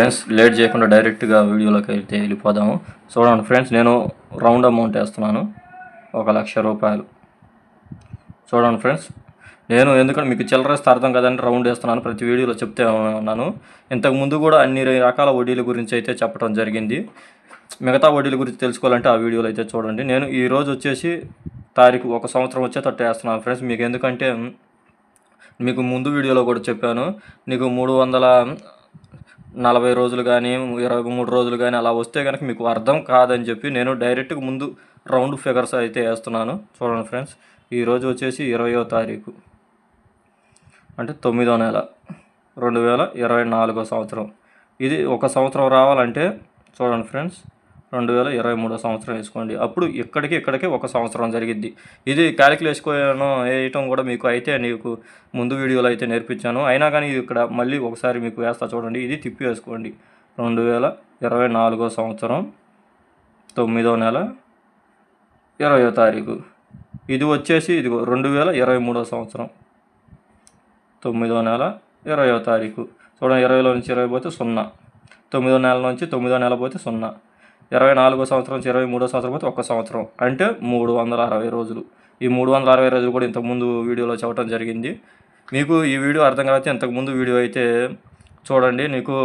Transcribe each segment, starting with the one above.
Friends late చేయకుండా డైరెక్ట్గా వీడియోలోకి అయితే వెళ్ళిపోదాము. చూడండి ఫ్రెండ్స్ నేను రౌండ్ అమౌంట్ వేస్తున్నాను. ఒక లక్ష రూపాయలు. చూడండి ఫ్రెండ్స్ నేను ఎందుకంటే మీకు చిల్లరేస్తే అర్థం కదండి రౌండ్ వేస్తున్నాను. ప్రతి వీడియోలో చెప్తే ఉన్నాను. ఇంతకు ముందు కూడా అన్ని రకాల వడ్డీల గురించి అయితే చెప్పడం జరిగింది. మిగతా వడ్డీల గురించి తెలుసుకోవాలంటే ఆ వీడియోలో అయితే చూడండి. నేను ఈ రోజు వచ్చేసి తారీఖు ఒక సంవత్సరం వచ్చేటట్టు వేస్తున్నాను ఫ్రెండ్స్. మీకు ఎందుకంటే మీకు ముందు వీడియోలో కూడా చెప్పాను. నీకు మూడు వందల నలభై రోజులు కానీ ఇరవై మూడు రోజులు కానీ అలా వస్తే కనుక మీకు అర్థం కాదని చెప్పి నేను డైరెక్ట్గా ముందు రౌండ్ ఫిగర్స్ అయితే వేస్తున్నాను. చూడండి ఫ్రెండ్స్ ఈరోజు వచ్చేసి ఇరవయో తారీఖు. అంటే తొమ్మిదో నెల రెండు వేల ఇరవై నాలుగో సంవత్సరం. ఇది ఒక సంవత్సరం రావాలంటే చూడండి ఫ్రెండ్స్ రెండు వేల ఇరవై మూడో సంవత్సరం వేసుకోండి. అప్పుడు ఇక్కడికి ఇక్కడికి ఒక సంవత్సరం జరిగిద్ది. ఇది క్యాలిక్యులేషన్ వేయటం కూడా మీకు అయితే నీకు ముందు వీడియోలో అయితే నేర్పించాను. అయినా కానీ ఇక్కడ మళ్ళీ ఒకసారి మీకు వేస్తా చూడండి. ఇది తిప్పి వేసుకోండి. రెండు వేల ఇరవై నాలుగో సంవత్సరం తొమ్మిదో నెల ఇరవయో తారీఖు. ఇది వచ్చేసి ఇది రెండు వేల ఇరవై మూడో సంవత్సరం తొమ్మిదో నెల ఇరవయో తారీఖు. చూడండి ఇరవైలో నుంచి ఇరవై పోతే సున్నా. తొమ్మిదో నెల నుంచి తొమ్మిదో నెల పోతే సున్నా. ఇరవై నాలుగో సంవత్సరం నుంచి ఇరవై మూడో సంవత్సరం అయితే ఒక సంవత్సరం. అంటే మూడు వందల అరవై రోజులు. ఈ మూడు వందల అరవై రోజులు కూడా ఇంతకుముందు వీడియోలో చెప్పడం జరిగింది. మీకు ఈ వీడియో అర్థం కాకపోతే ఇంతకుముందు వీడియో అయితే చూడండి. నీకు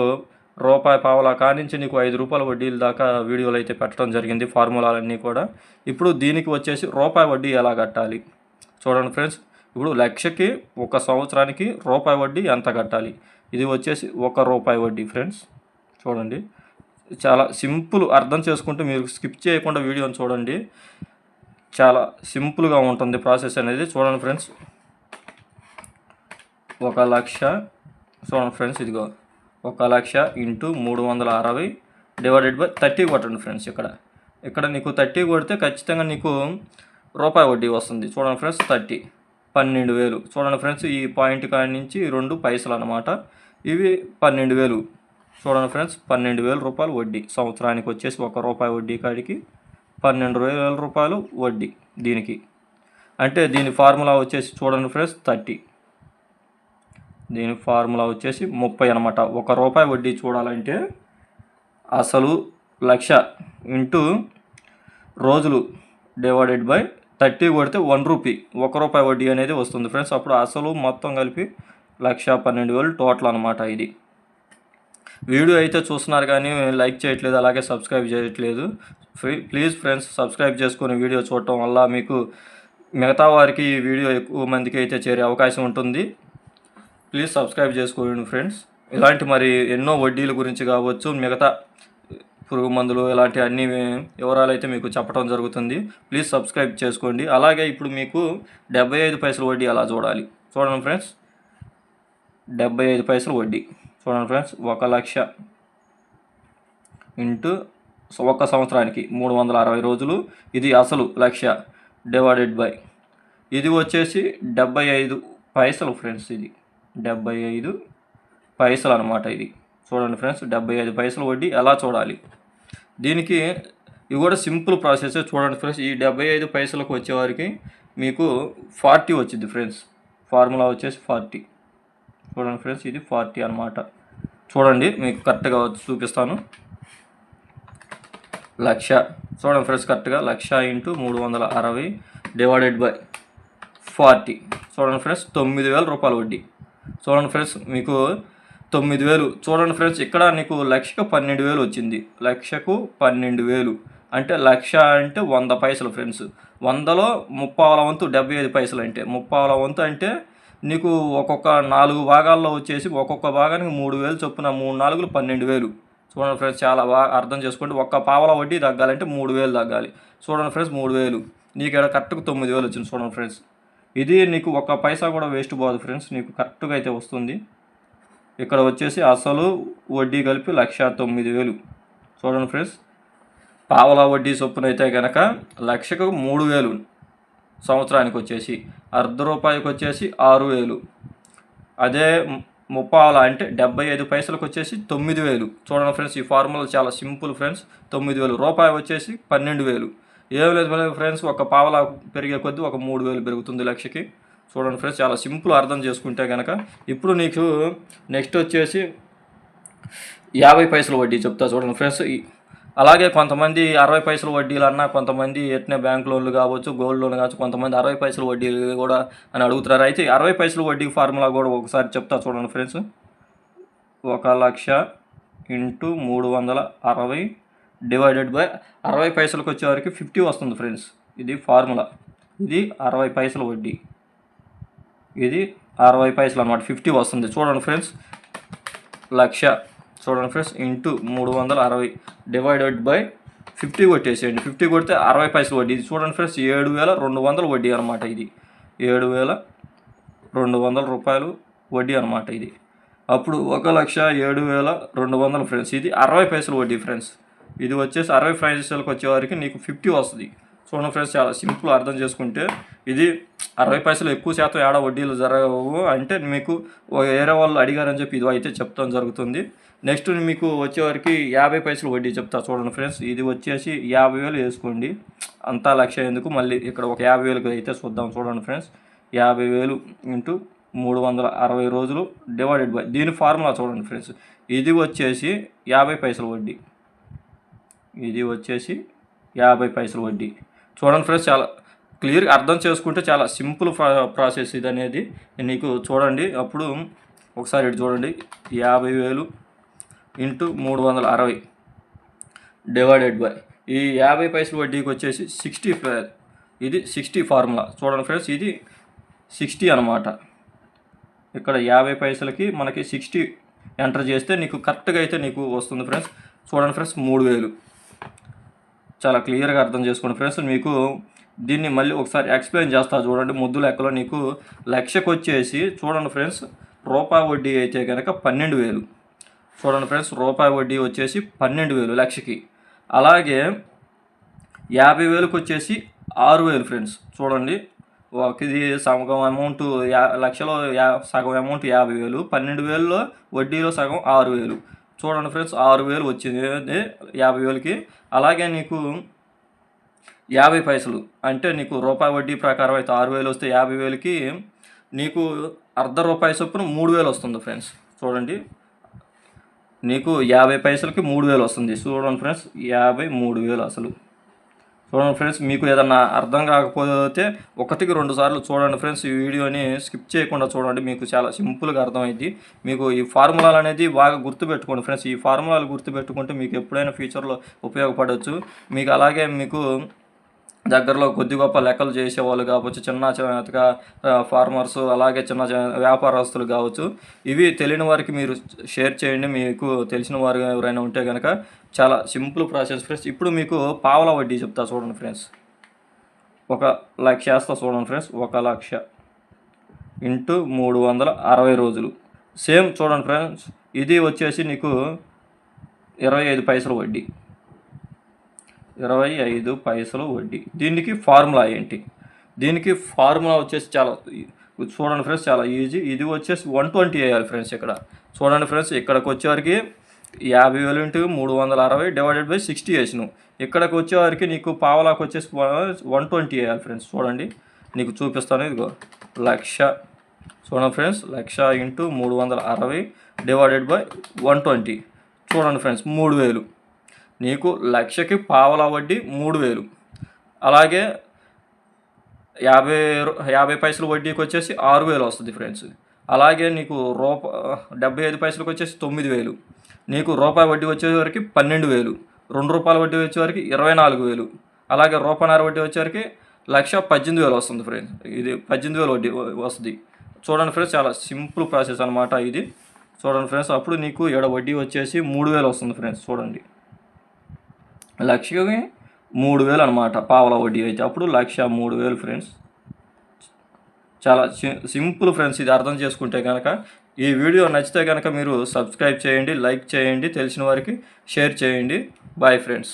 రూపాయి పావలా కానించి నీకు ఐదు రూపాయల వడ్డీల దాకా వీడియోలు అయితే పెట్టడం జరిగింది ఫార్ములాలన్నీ కూడా. ఇప్పుడు దీనికి వచ్చేసి రూపాయి వడ్డీ ఎలా కట్టాలి? చూడండి ఫ్రెండ్స్. ఇప్పుడు లక్షకి ఒక సంవత్సరానికి రూపాయి వడ్డీ ఎంత కట్టాలి? ఇది వచ్చేసి ఒక రూపాయి వడ్డీ ఫ్రెండ్స్. చూడండి. చాలా సింపుల్ అర్థం చేసుకుంటే మీరు స్కిప్ చేయకుండా వీడియోని చూడండి. చాలా సింపుల్గా ఉంటుంది ప్రాసెస్ అనేది. చూడండి ఫ్రెండ్స్. ఒక లక్ష చూడండి ఫ్రెండ్స్ ఇదిగో. ఒక లక్ష ఇంటూ మూడు వందల అరవై డివైడెడ్ బై థర్టీ కొట్టండి ఫ్రెండ్స్ ఇక్కడ. ఇక్కడ నీకు థర్టీ కొడితే ఖచ్చితంగా నీకు రూపాయి వడ్డీ వస్తుంది. చూడండి ఫ్రెండ్స్ థర్టీ. పన్నెండు వేలు. చూడండి ఫ్రెండ్స్ ఈ పాయింట్ కాడి నుంచి రెండు పైసలు అనమాట ఇవి పన్నెండు వేలు. చూడండి ఫ్రెండ్స్ పన్నెండు వేల రూపాయలు వడ్డీ. సంవత్సరానికి వచ్చేసి ఒక రూపాయి వడ్డీ కాడికి పన్నెండు వేల రూపాయలు వడ్డీ దీనికి. అంటే దీని ఫార్ములా వచ్చేసి చూడండి ఫ్రెండ్స్ థర్టీ. దీని ఫార్ములా వచ్చేసి ముప్పై అనమాట ఒక రూపాయి వడ్డీ చూడాలంటే అసలు లక్ష ఇంటూ రోజులు డివైడెడ్ బై థర్టీ కొడితే వన్ రూపీ. ఒక రూపాయి వడ్డీ అనేది వస్తుంది ఫ్రెండ్స్. అప్పుడు అసలు మొత్తం కలిపి లక్ష పన్నెండు వేలు టోటల్ అనమాట ఇది. వీడియో అయితే చూస్తున్నారు కానీ లైక్ చేయట్లేదు అలాగే సబ్స్క్రైబ్ చేయట్లేదు. ఫ్రీ ప్లీజ్ ఫ్రెండ్స్ సబ్స్క్రైబ్ చేసుకొని వీడియో చూడటం వల్ల మీకు మిగతా వారికి ఈ వీడియో ఎక్కువ మందికి అయితే చేరే అవకాశం ఉంటుంది. ప్లీజ్ సబ్స్క్రైబ్ చేసుకోండి ఫ్రెండ్స్ ఇలాంటి మరి ఎన్నో వడ్డీల గురించి కావచ్చు మిగతా పురుగు మందులు ఇలాంటి అన్ని వివరాలు అయితే మీకు చెప్పడం జరుగుతుంది. ప్లీజ్ సబ్స్క్రైబ్ చేసుకోండి. అలాగే ఇప్పుడు మీకు డెబ్బై ఐదు పైసలు వడ్డీ అలా చూడాలి? చూడండి ఫ్రెండ్స్ డెబ్బై ఐదు పైసలు వడ్డీ. చూడండి ఫ్రెండ్స్ ఒక లక్ష ఇంటూ ఒక సంవత్సరానికి మూడు వందల అరవై రోజులు. ఇది అసలు లక్ష డివైడెడ్ బై. ఇది వచ్చేసి డెబ్బై ఐదు పైసలు ఫ్రెండ్స్ ఇది. డెబ్బై ఐదు పైసలు అనమాట ఇది. చూడండి ఫ్రెండ్స్ డెబ్బై ఐదు పైసలు వడ్డీ ఎలా చూడాలి? దీనికి ఇది కూడా సింపుల్ ప్రాసెస్. చూడండి ఫ్రెండ్స్ ఈ డెబ్బై ఐదు పైసలకు వచ్చేవారికి మీకు ఫార్టీ వచ్చింది ఫ్రెండ్స్. ఫార్ములా వచ్చేసి ఫార్టీ. చూడండి ఫ్రెండ్స్ ఇది ఫార్టీ అనమాట చూడండి మీకు కరెక్ట్గా చూపిస్తాను. లక్ష. చూడండి ఫ్రెండ్స్ కరెక్ట్గా లక్ష ఇంటూ మూడు వందల అరవై డివైడెడ్ బై ఫార్టీ చూడండి ఫ్రెండ్స్ తొమ్మిది వేల రూపాయల వడ్డీ. చూడండి ఫ్రెండ్స్ మీకు తొమ్మిది వేలు. చూడండి ఫ్రెండ్స్ ఇక్కడ నీకు లక్షకు పన్నెండు వేలు వచ్చింది. లక్షకు పన్నెండు వేలు. అంటే లక్ష అంటే వంద పైసలు ఫ్రెండ్స్ వందలో ముప్పావల వంతు డెబ్బై ఐదు పైసలు అంటే ముప్పావల వంతు అంటే నీకు ఒక్కొక్క నాలుగు భాగాల్లో వచ్చేసి ఒక్కొక్క భాగానికి మూడు వేలు చొప్పున మూడు నాలుగులు పన్నెండు వేలు. చూడండి ఫ్రెండ్స్ చాలా బాగా అర్థం చేసుకోండి. ఒక్క పావల వడ్డీ తగ్గాలంటే మూడు వేలు తగ్గాలి. చూడండి ఫ్రెండ్స్ మూడు వేలు. నీకు ఇక్కడ కరెక్ట్గా తొమ్మిది వేలు వచ్చింది చూడండి ఫ్రెండ్స్. ఇది నీకు ఒక్క పైసా కూడా వేస్ట్ పోదు ఫ్రెండ్స్ నీకు కరెక్ట్గా అయితే వస్తుంది. ఇక్కడ వచ్చేసి అసలు వడ్డీ కలిపి లక్ష తొమ్మిది వేలు. చూడండి ఫ్రెండ్స్ పావలా వడ్డీ చొప్పున అయితే కనుక లక్షకు మూడు వేలు. సంవత్సరానికి వచ్చేసి అర్ధ రూపాయికి వచ్చేసి ఆరు వేలు. అదే ముప్పావల అంటే డెబ్బై ఐదు పైసలకు వచ్చేసి తొమ్మిది వేలు. చూడండి ఫ్రెండ్స్ ఈ ఫార్ములా చాలా సింపుల్ ఫ్రెండ్స్. తొమ్మిది వేలు రూపాయి వచ్చేసి పన్నెండు వేలు. ఏం లేదు ఫ్రెండ్స్ ఒక పావలా పెరిగే కొద్దీ ఒక మూడు వేలు పెరుగుతుంది లక్షకి. చూడండి ఫ్రెండ్స్ చాలా సింపుల్ అర్థం చేసుకుంటే కనుక ఇప్పుడు నీకు నెక్స్ట్ వచ్చేసి యాభై పైసలు వడ్డీ చెప్తా చూడండి ఫ్రెండ్స్. ఈ- అలాగే కొంతమంది అరవై పైసలు వడ్డీలు అన్నా కొంతమంది ఎట్నే బ్యాంక్ లోన్లు కావచ్చు గోల్డ్ లోన్ కావచ్చు కొంతమంది అరవై పైసలు వడ్డీలు కూడా అని అడుగుతున్నారు. అయితే అరవై పైసలు వడ్డీ ఫార్ములా కూడా ఒకసారి చెప్తా చూడండి ఫ్రెండ్స్. ఒక లక్ష ఇంటూ మూడు వందల అరవై డివైడెడ్ బై అరవై పైసలకు వచ్చేవరకు ఫిఫ్టీ వస్తుంది ఫ్రెండ్స్. ఇది ఫార్ములా. ఇది అరవై పైసల వడ్డీ. ఇది అరవై పైసలు అనమాట ఫిఫ్టీ వస్తుంది. చూడండి ఫ్రెండ్స్. లక్ష చూడండి ఫ్రెండ్స్ ఇంటూ మూడు వందల అరవై డివైడెడ్ బై ఫిఫ్టీ కొట్టేసేయండి. ఫిఫ్టీ కొడితే అరవై పైసలు వడ్డీ. ఇది చూడండి ఫ్రెండ్స్ ఏడు వేల రెండు వందల వడ్డీ అనమాట ఇది. ఏడు వేల రెండు వందల రూపాయలు వడ్డీ అనమాట ఇది. అప్పుడు ఒక లక్ష ఏడు వేల రెండు వందల ఫ్రెండ్స్. ఇది అరవై పైసలు వడ్డీ ఫ్రెండ్స్. ఇది వచ్చేసి అరవై పైసలకు వచ్చేవారికి నీకు ఫిఫ్టీ వస్తుంది. చూడండి ఫ్రెండ్స్ చాలా సింపుల్ అర్థం చేసుకుంటే ఇది అరవై పైసలు ఎక్కువ శాతం ఏడ వడ్డీలు జరగవు అంటే మీకు వేరే వాళ్ళు అడిగారని చెప్పి ఇది అయితే చెప్తాం జరుగుతుంది. నెక్స్ట్ మీకు వచ్చేవరకు యాభై పైసలు వడ్డీ చెప్తా చూడండి ఫ్రెండ్స్ ఇది వచ్చేసి యాభై వేలు వేసుకోండి. అంతా లక్ష ఎందుకు? మళ్ళీ ఇక్కడ ఒక యాభై వేలకు అయితే చూద్దాం చూడండి ఫ్రెండ్స్. యాభై వేలు ఇంటూ మూడు వందల అరవై రోజులు డివైడెడ్ బై దీని ఫార్ములా చూడండి ఫ్రెండ్స్. ఇది వచ్చేసి యాభై పైసలు వడ్డీ. ఇది వచ్చేసి యాభై పైసలు వడ్డీ. చూడండి ఫ్రెండ్స్ చాలా క్లియర్గా అర్థం చేసుకుంటే చాలా సింపుల్ ప్రాసెస్ ఇది అనేది నీకు చూడండి అప్పుడు ఒకసారి ఇటు చూడండి యాభై వేలు ఇంటూ మూడు వందల అరవై డివైడెడ్ బై ఈ యాభై పైసలు వడ్డీకి వచ్చేసి సిక్స్టీ ఇది సిక్స్టీ ఫార్ములా. చూడండి ఫ్రెండ్స్ ఇది సిక్స్టీ అనమాట ఇక్కడ యాభై పైసలకి మనకి సిక్స్టీ ఎంటర్ చేస్తే నీకు కరెక్ట్గా అయితే నీకు వస్తుంది ఫ్రెండ్స్. చూడండి ఫ్రెండ్స్ మూడు వేలు. చాలా క్లియర్గా అర్థం చేసుకోండి ఫ్రెండ్స్. మీకు దీన్ని మళ్ళీ ఒకసారి ఎక్స్ప్లెయిన్ చేస్తా చూడండి. ముద్దు లెక్కలో నీకు లక్షకు వచ్చేసి చూడండి ఫ్రెండ్స్ రూపాయి వడ్డీ అయితే కనుక పన్నెండు వేలు. చూడండి ఫ్రెండ్స్ రూపాయి వడ్డీ వచ్చేసి పన్నెండు వేలు లక్షకి. అలాగే యాభై వేలకు వచ్చేసి ఆరు వేలు ఫ్రెండ్స్. చూడండి ఒక ఇది సగం అమౌంట్ యా లక్షలో యా సగం అమౌంట్ యాభై వేలు పన్నెండు వేలలో వడ్డీలో సగం ఆరు వేలు. చూడండి ఫ్రెండ్స్ ఆరు వేలు వచ్చింది. యాభై వేలకి. అలాగే నీకు యాభై పైసలు. అంటే నీకు రూపాయి వడ్డీ ప్రకారం అయితే ఆరు వేలు వస్తే యాభై వేలకి నీకు అర్ధ రూపాయి చొప్పున మూడు వేలు వస్తుంది ఫ్రెండ్స్. చూడండి. నీకు యాభై పైసలకి మూడు వేలు వస్తుంది. చూడండి ఫ్రెండ్స్ యాభై మూడు వేలు అసలు. చూడండి ఫ్రెండ్స్ మీకు ఏదన్నా అర్థం కాకపోతే ఒకటికి రెండు సార్లు చూడండి ఫ్రెండ్స్ ఈ వీడియోని స్కిప్ చేయకుండా చూడండి మీకు చాలా సింపుల్గా అర్థమైంది మీకు ఈ ఫార్ములాలు అనేది బాగా గుర్తుపెట్టుకోండి ఫ్రెండ్స్ ఈ ఫార్ములాలు గుర్తుపెట్టుకుంటే మీకు ఎప్పుడైనా ఫ్యూచర్లో ఉపయోగపడవచ్చు మీకు అలాగే మీకు దగ్గరలో కొద్ది గొప్ప లెక్కలు చేసేవాళ్ళు కావచ్చు చిన్న చిన్నగా ఫార్మర్స్ అలాగే చిన్న చిన్న వ్యాపారస్తులు కావచ్చు. ఇవి తెలియని వారికి మీరు షేర్ చేయండి. మీకు తెలిసిన వారు ఎవరైనా ఉంటే కనుక చాలా సింపుల్ ప్రాసెస్. ఫ్రెండ్స్ ఇప్పుడు మీకు పావల వడ్డీ చెప్తా చూడండి ఫ్రెండ్స్. ఒక లక్ష వేస్తా చూడండి ఫ్రెండ్స్. ఒక లక్ష ఇంటూ మూడు వందల అరవై రోజులు. సేమ్ చూడండి ఫ్రెండ్స్ ఇది వచ్చేసి నీకు ఇరవై ఐదు పైసలు వడ్డీ. ఇరవై ఐదు పైసలు వడ్డీ. దీనికి ఫార్ములా ఏంటి? దీనికి ఫార్ములా వచ్చేసి చాలా చూడండి ఫ్రెండ్స్ చాలా ఈజీ. ఇది వచ్చేసి వన్ ట్వంటీ వేయాలి ఫ్రెండ్స్ ఇక్కడ. చూడండి ఫ్రెండ్స్ ఇక్కడికి వచ్చేవారికి యాభై వేలు ఇంటూ మూడు వందల అరవై డివైడెడ్ బై సిక్స్టీ వేసినావు ఇక్కడికి వచ్చేవారికి నీకు పావలాకు వచ్చేసి వన్ ట్వంటీ వేయాలి ఫ్రెండ్స్. చూడండి నీకు చూపిస్తాను ఇదిగో. లక్ష. చూడండి ఫ్రెండ్స్ లక్ష ఇంటూ మూడు వందల అరవై డివైడెడ్ బై వన్ ట్వంటీ. చూడండి ఫ్రెండ్స్ మూడు వేలు. నీకు లక్షకి పావలా వడ్డీ మూడు వేలు. అలాగే యాభై రూ- యాభై పైసలు వడ్డీకి వచ్చేసి ఆరు వేలు వస్తుంది ఫ్రెండ్స్ అలాగే నీకు రూప డెబ్బై ఐదు పైసలకు వచ్చేసి తొమ్మిది వేలు. నీకు రూపాయి వడ్డీ వచ్చేవరకు పన్నెండు వేలు. రెండు రూపాయల వడ్డీ వచ్చేవరకు ఇరవై నాలుగు వేలు. అలాగే రూపాయన్నర వడ్డీ వచ్చేవరకు లక్ష పద్దెనిమిది వేలు వస్తుంది ఫ్రెండ్స్ ఇది పద్దెనిమిది వేలు వడ్డీ వస్తుంది. చూడండి ఫ్రెండ్స్ చాలా సింపుల్ ప్రాసెస్ అనమాట ఇది. చూడండి ఫ్రెండ్స్ అప్పుడు నీకు ఇక్కడ వడ్డీ వచ్చేసి మూడు వేలు వస్తుంది ఫ్రెండ్స్ చూడండి. లక్షకి మూడు వేలు అనమాట పావలా వడ్డీ అయితే అప్పుడు లక్ష మూడు వేలు ఫ్రెండ్స్. చాలా సింపుల్ ఫ్రెండ్స్ ఇది అర్థం చేసుకుంటే కనుక ఈ వీడియో నచ్చితే కనుక మీరు సబ్స్క్రైబ్ చేయండి లైక్ చేయండి తెలిసిన వారికి షేర్ చేయండి. Bye friends.